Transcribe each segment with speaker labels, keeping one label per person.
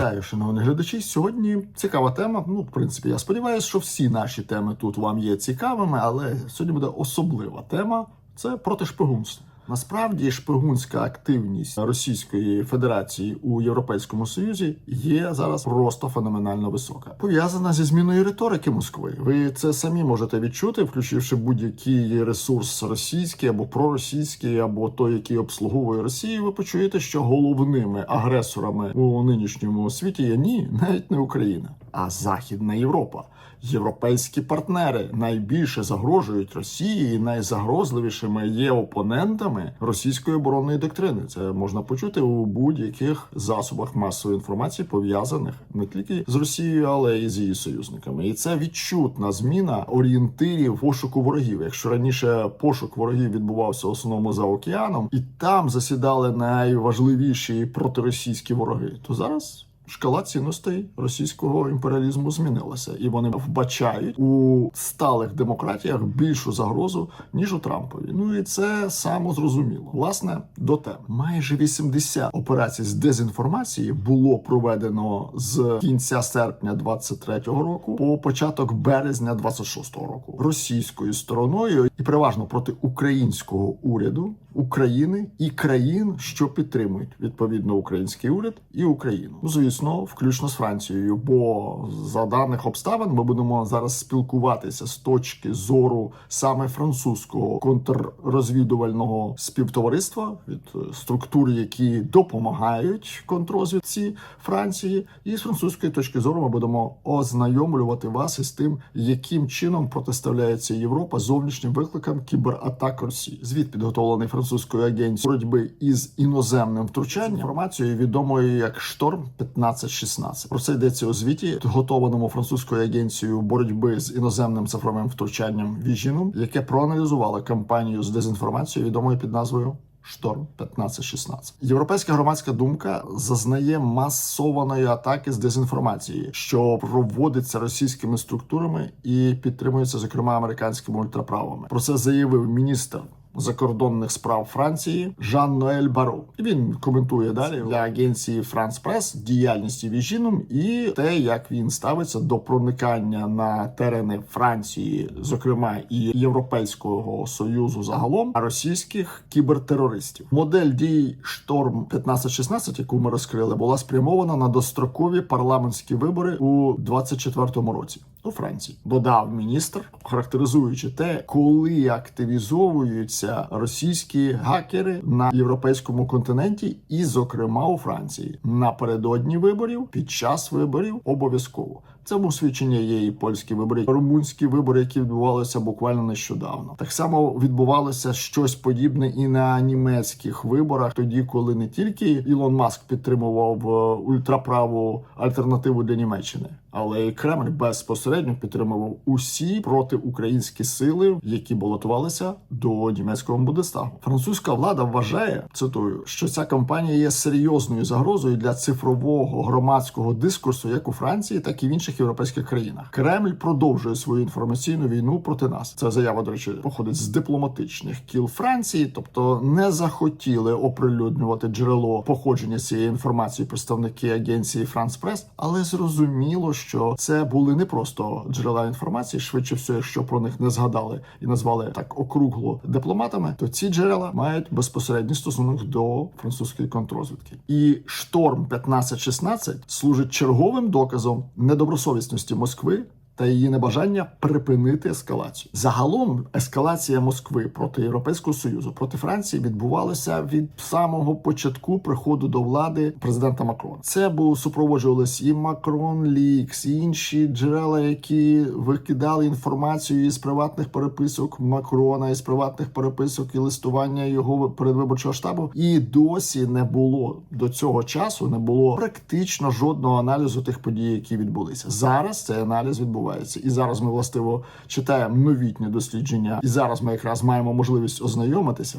Speaker 1: Вітаю, шановні глядачі. Сьогодні цікава тема. Ну, в принципі, я сподіваюся, що всі наші теми тут вам є цікавими, але сьогодні буде особлива тема це проти шпигунства. Насправді шпигунська активність Російської Федерації у Європейському Союзі є зараз просто феноменально висока, пов'язана зі зміною риторики Москви. Ви це самі можете відчути, включивши будь-який ресурс російський або проросійський, або той, який обслуговує Росію. Ви почуєте, що головними агресорами у нинішньому світі є ні, навіть не Україна, а Західна Європа. Європейські партнери найбільше загрожують Росії, і найзагрозливішими є опонентами російської оборонної доктрини. Це можна почути у будь-яких засобах масової інформації, пов'язаних не тільки з Росією, але й з її союзниками. І це відчутна зміна орієнтирів пошуку ворогів. Якщо раніше пошук ворогів відбувався в основному за океаном, і там засідали найважливіші проtirосійські вороги, то зараз. Шкала цінностей російського імперіалізму змінилася, і вони вбачають у сталих демократіях більшу загрозу ніж у Трампові. Ну і це само зрозуміло. Власне до теми майже 80 операцій з дезінформації було проведено з кінця серпня 23-го року по початок березня 26-го року російською стороною і переважно проти українського уряду. України і країн, що підтримують відповідно український уряд і Україну, ну звісно, включно з Францією. Бо за даних обставин ми будемо зараз спілкуватися з точки зору саме французького контррозвідувального співтовариства від структур, які допомагають контррозвідці Франції, і з французької точки зору ми будемо ознайомлювати вас із тим, яким чином протиставляється Європа зовнішнім викликам кібератак Росії. Звіт підготовлений французькою агенцією боротьби із іноземним втручанням інформацією відомою як шторм 1516 Про це йдеться у звіті, готованому французькою агенцією боротьби з іноземним цифровим втручанням Віжіном, яке проаналізувало кампанію з дезінформацією, відомою під назвою. Шторм 1516 Європейська громадська думка зазнає масованої атаки з дезінформації, що проводиться російськими структурами і підтримується, зокрема, американськими ультраправими. Про це заявив міністр закордонних справ Франції Жан Ноель Баро. І він коментує далі для агенції Франс Прес діяльність Віжіном і те, як він ставиться до проникання на терени Франції, зокрема і Європейського союзу загалом російських кібертерористів. Модель дій шторм 1516 яку ми розкрили, була спрямована на дострокові парламентські вибори у 24-му році. У Франції додав міністр, характеризуючи те, коли активізовуються російські гакери на європейському континенті, і, зокрема, у Франції напередодні виборів, під час виборів обов'язково. Цьому свідчення є і польські вибори, румунські вибори, які відбувалися буквально нещодавно. Так само відбувалося щось подібне і на німецьких виборах, тоді коли не тільки Ілон Маск підтримував е, ультраправу альтернативу для Німеччини, але Кремль безпосередньо підтримував усі протиукраїнські сили, які балотувалися до німецького Бундестагу. Французька влада вважає цитую, що ця кампанія є серйозною загрозою для цифрового громадського дискурсу, як у Франції, так і в інших європейських країнах. Кремль продовжує свою інформаційну війну проти нас. Це заява, до речі, походить з дипломатичних кіл Франції, тобто не захотіли оприлюднювати джерело походження цієї інформації представники агенції Франс Прес, але зрозуміло, що це були не просто джерела інформації, швидше все, якщо про них не згадали і назвали так округло дипломатами, то ці джерела мають безпосередній стосунок до французької контррозвідки. І шторм 1516 служить черговим доказом недобросовісності Москви. Та її небажання припинити ескалацію. Загалом ескалація Москви проти Європейського союзу проти Франції відбувалася від самого початку приходу до влади президента Макрона. Це був супроводжувалось і Макрон Лікс, і інші джерела, які викидали інформацію із приватних переписок Макрона, із приватних переписок і листування його передвиборчого штабу. І досі не було до цього часу, не було практично жодного аналізу тих подій, які відбулися. Зараз цей аналіз відбувається. І зараз ми властиво читаємо новітні дослідження, і зараз ми якраз маємо можливість ознайомитися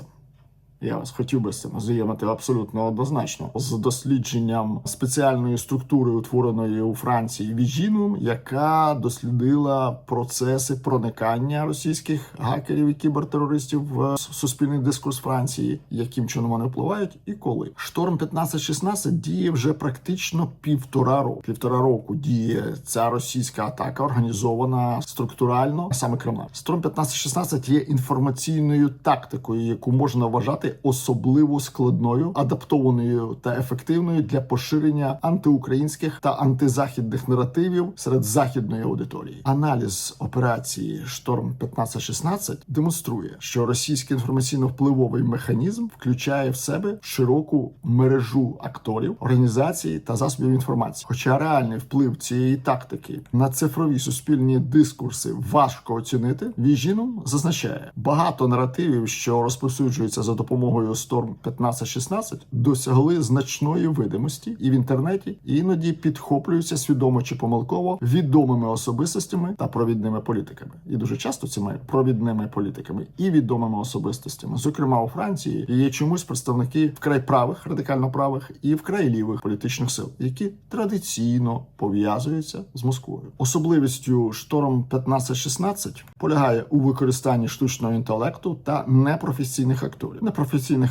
Speaker 1: Я вас хотів би з цим ознайомити абсолютно однозначно з дослідженням спеціальної структури, утвореної у Франції Віжіном, яка дослідила процеси проникання російських гакерів і кібертерористів в суспільний дискурс Франції, яким чином вони впливають і коли. Шторм 1516 діє вже практично півтора року. Півтора року діє ця російська атака, організована структурально саме Кремлем. Шторм 1516 є інформаційною тактикою, яку можна вважати особливо складною, адаптованою та ефективною для поширення антиукраїнських та антизахідних наративів серед західної аудиторії. Аналіз операції Шторм 1516 демонструє, що російський інформаційно-впливовий механізм включає в себе широку мережу акторів, організацій та засобів інформації. Хоча реальний вплив цієї тактики на цифрові суспільні дискурси важко оцінити, Віжіном зазначає багато наративів, що розповсюджуються за допомогою Storm 1516, досягли значної видимості і в інтернеті, і іноді підхоплюються свідомо чи помилково відомими особистостями та провідними політиками. І дуже часто цими провідними політиками і відомими особистостями, зокрема у Франції, є чомусь представники вкрай правих, радикально правих і вкрай лівих політичних сил, які традиційно пов'язуються з Москвою. Особливістю шторм 1516 полягає у використанні штучного інтелекту та непрофесійних акторів.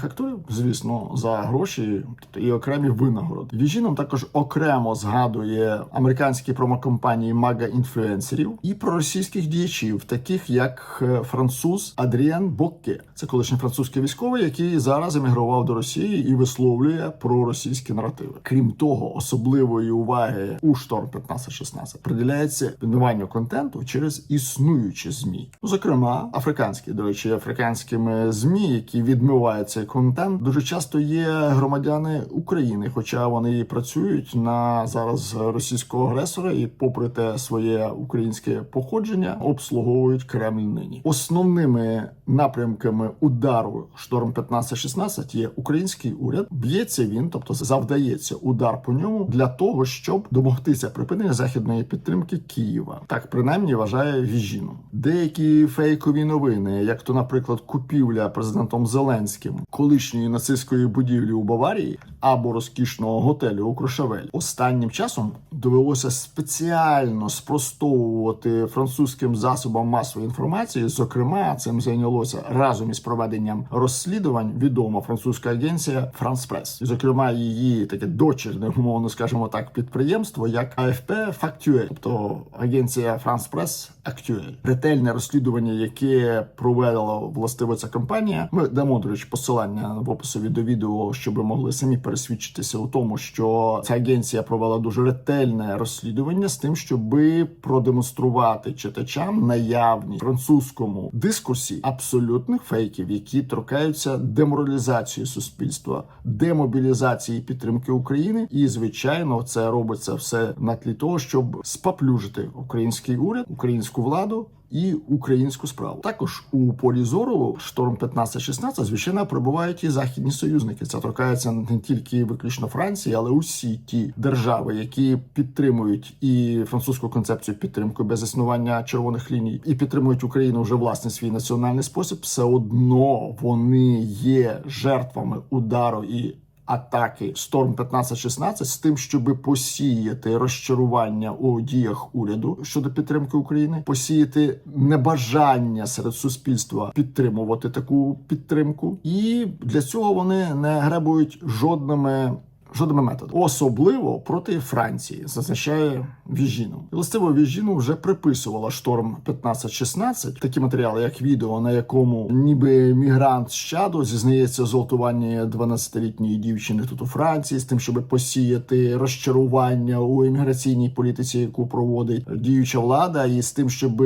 Speaker 1: Акторів, звісно, за гроші тобто і окремі винагороди. Віжіном також окремо згадує американські промокомпанії мага інфлюенсерів і проросійських діячів, таких як е, француз Адріан Бокке. Це колишній французький військовий, який зараз емігрував до Росії і висловлює проросійські наративи. Крім того, особливої уваги у шторм 1516 приділяється підбиванню контенту через існуючі змі, зокрема африканські. До речі, африканськими змі, які відмивають цей контент, дуже часто є громадяни України, хоча вони працюють на зараз російського агресора, і, попри те, своє українське походження, обслуговують Кремль нині. Основними напрямками удару шторм 1516 є український уряд. Б'ється він, тобто завдається удар по ньому для того, щоб домогтися припинення західної підтримки Києва. Так принаймні вважає Віжіну. Деякі фейкові новини, як то, наприклад, купівля президентом Зеленським колишньої нацистської будівлі у Баварії або розкішного готелю у Крошавель, останнім часом довелося спеціально спростовувати французьким засобам масової інформації. Зокрема, цим зайнялося разом із проведенням розслідувань відома французька агенція France Press. Зокрема, її таке дочірне, умовно скажімо так, підприємство, як AFP Factuel, тобто агенція France Press Actuel. Ретельне розслідування, яке провела властиво ця компанія. Ми дамо до посилання в описові до відео, щоб ви могли самі пересвідчитися у тому, що ця агенція провела дуже ретельне розслідування з тим, щоби продемонструвати читачам наявність французькому дискурсі абсолютних фейків, які торкаються деморалізації суспільства, демобілізації підтримки України. І звичайно, це робиться все на тлі того, щоб спаплюжити український уряд, українську владу. І українську справу також у полі зору шторм 15-16, звичайно перебувають і західні союзники. Це торкається не тільки виключно Франції, але усі ті держави, які підтримують і французьку концепцію підтримки без існування червоних ліній, і підтримують Україну вже власне свій національний спосіб. Все одно вони є жертвами удару і атаки Storm 15-16 з тим, щоб посіяти розчарування у діях уряду щодо підтримки України, посіяти небажання серед суспільства підтримувати таку підтримку, і для цього вони не гребують жодними. Жодними методами, особливо проти Франції, зазначає Віжіну. Властиво Віжіну вже приписувала шторм 15-16, такі матеріали, як відео, на якому ніби мігрант з зізнається в зґвалтуванні 12-літньої дівчини тут у Франції, з тим, щоб посіяти розчарування у імміграційній політиці, яку проводить діюча влада, і з тим, щоб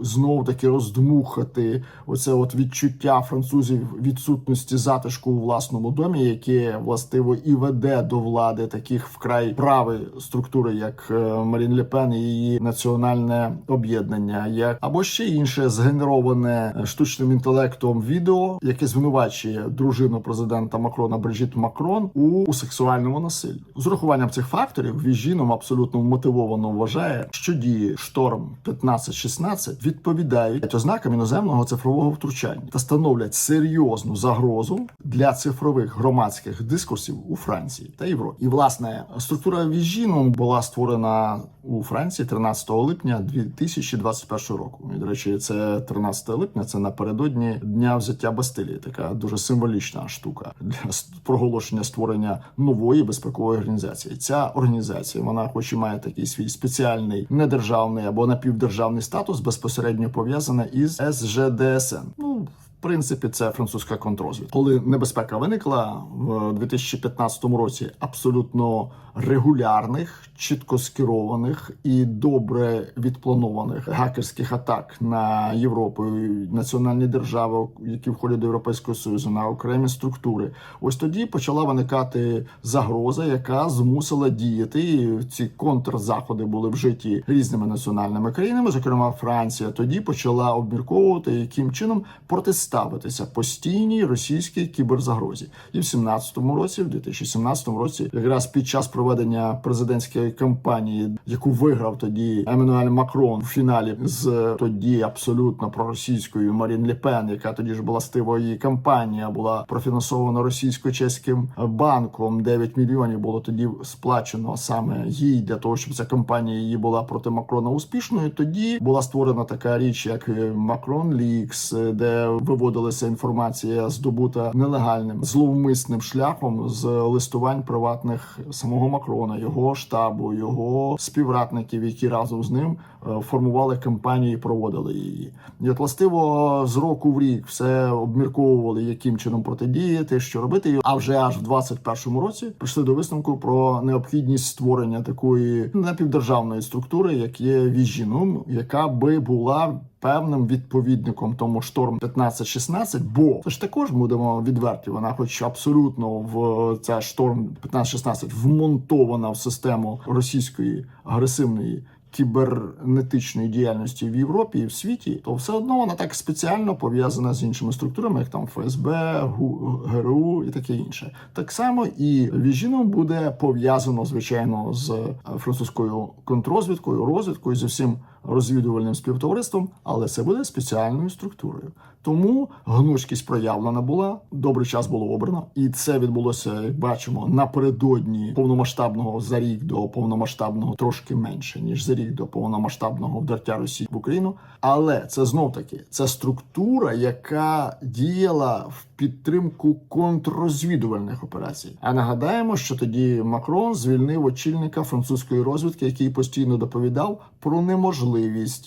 Speaker 1: знов таки роздмухати оце от відчуття французів відсутності затишку у власному домі, яке властиво і веде до влади таких вкрай правої структури, як е, Марін Лепен і її національне об'єднання, як або ще інше згенероване е, штучним інтелектом відео, яке звинувачує дружину президента Макрона Брижіт Макрон у, сексуальному насиллі. З урахуванням цих факторів Віжіном абсолютно мотивовано вважає, що дії шторм 15-16 відповідають ознакам іноземного цифрового втручання та становлять серйозну загрозу для цифрових громадських дискурсів у Франції та Європі. І власне структура Віжіном була створена у Франції 13 липня 2021 року. І, до речі, це 13 липня. Це напередодні дня взяття Бастилії. Така дуже символічна штука для проголошення створення нової безпекової організації. Ця організація, вона, хоч і має такий свій спеціальний недержавний або напівдержавний статус, безпосередньо пов'язана із СЖДСН. Принципі, це французька контрозвідка. Коли небезпека виникла в 2015 році, абсолютно регулярних, чітко скерованих і добре відпланованих гакерських атак на Європу, національні держави, які входять до Європейського союзу, на окремі структури. Ось тоді почала виникати загроза, яка змусила діяти. І ці контрзаходи були вжиті різними національними країнами, зокрема Франція. Тоді почала обмірковувати, яким чином протиставитися постійній російській кіберзагрозі. І в 17-му році, в 2017 році, якраз під час проведення президентської кампанії, яку виграв тоді Еммануель Макрон в фіналі з тоді абсолютно проросійською Марін Лепен, яка тоді ж була стива кампанія, була профінансована російсько-чеським банком. 9 мільйонів було тоді сплачено саме їй для того, щоб ця кампанія її була проти Макрона успішною. Тоді була створена така річ, як Макрон Лікс, де виводилася інформація здобута нелегальним зловмисним шляхом з листувань приватних самого Макрона, його штабу, його співратників, які разом з ним формували кампанію і проводили її. І от властиво з року в рік все обмірковували, яким чином протидіяти, що робити. А вже аж в 21-му році прийшли до висновку про необхідність створення такої напівдержавної структури, як є Віжіном, яка би була. Певним відповідником тому шторм 15-16, бо це ж також будемо відверті. Вона, хоч абсолютно в ця шторм 15-16 вмонтована в систему російської агресивної кібернетичної діяльності в Європі і в світі, то все одно вона так спеціально пов'язана з іншими структурами, як там ФСБ, ГРУ і таке інше. Так само і Віжіном буде пов'язано звичайно з французькою контррозвідкою, розвідкою з усім розвідувальним співтовариством, але це буде спеціальною структурою. Тому гнучкість проявлена була, добрий час було обрано, і це відбулося, як бачимо, напередодні повномасштабного за рік до повномасштабного трошки менше ніж за рік до повномасштабного вдертя Росії в Україну. Але це знов таки це структура, яка діяла в підтримку контррозвідувальних операцій. А нагадаємо, що тоді Макрон звільнив очільника французької розвідки, який постійно доповідав про неможливість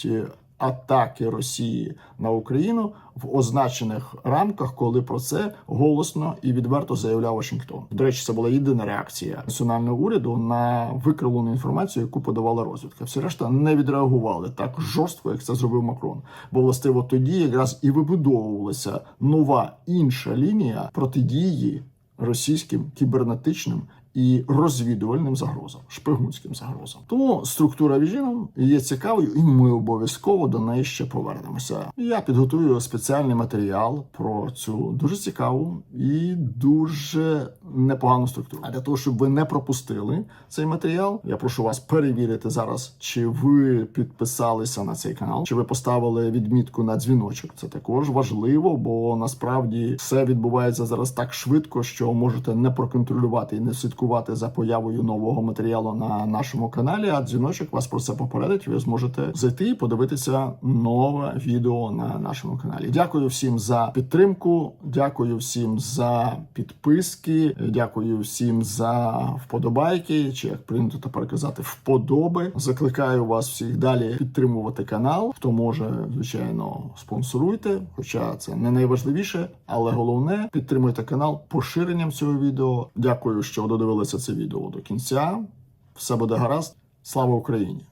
Speaker 1: е, атаки Росії на Україну в означених рамках, коли про це голосно і відверто заявляв Вашингтон. До речі, це була єдина реакція національного уряду на викривлену інформацію, яку подавала розвідка. Всі решта не відреагували так жорстко, як це зробив Макрон. Бо властиво тоді якраз і вибудовувалася нова інша лінія протидії російським кібернетичним і розвідувальним загрозам, шпигунським загрозам. Тому структура Віжіном є цікавою, і ми обов'язково до неї ще повернемося. Я підготую спеціальний матеріал про цю дуже цікаву і дуже непогану структуру. А для того, щоб ви не пропустили цей матеріал, я прошу вас перевірити зараз, чи ви підписалися на цей канал, чи ви поставили відмітку на дзвіночок. Це також важливо, бо насправді все відбувається зараз так швидко, що можете не проконтролювати і не слідкувати за появою нового матеріалу на нашому каналі. А дзвіночок вас про це попередить. Ви зможете зайти і подивитися нове відео на нашому каналі. Дякую всім за підтримку. Дякую всім за підписки. Дякую всім за вподобайки, чи як прийнято тепер казати, вподоби. Закликаю вас всіх далі підтримувати канал. Хто може, звичайно, спонсоруйте. Хоча це не найважливіше, але головне підтримуйте канал поширенням цього відео. Дякую, що додивилися це відео до кінця. Все буде гаразд. Слава Україні!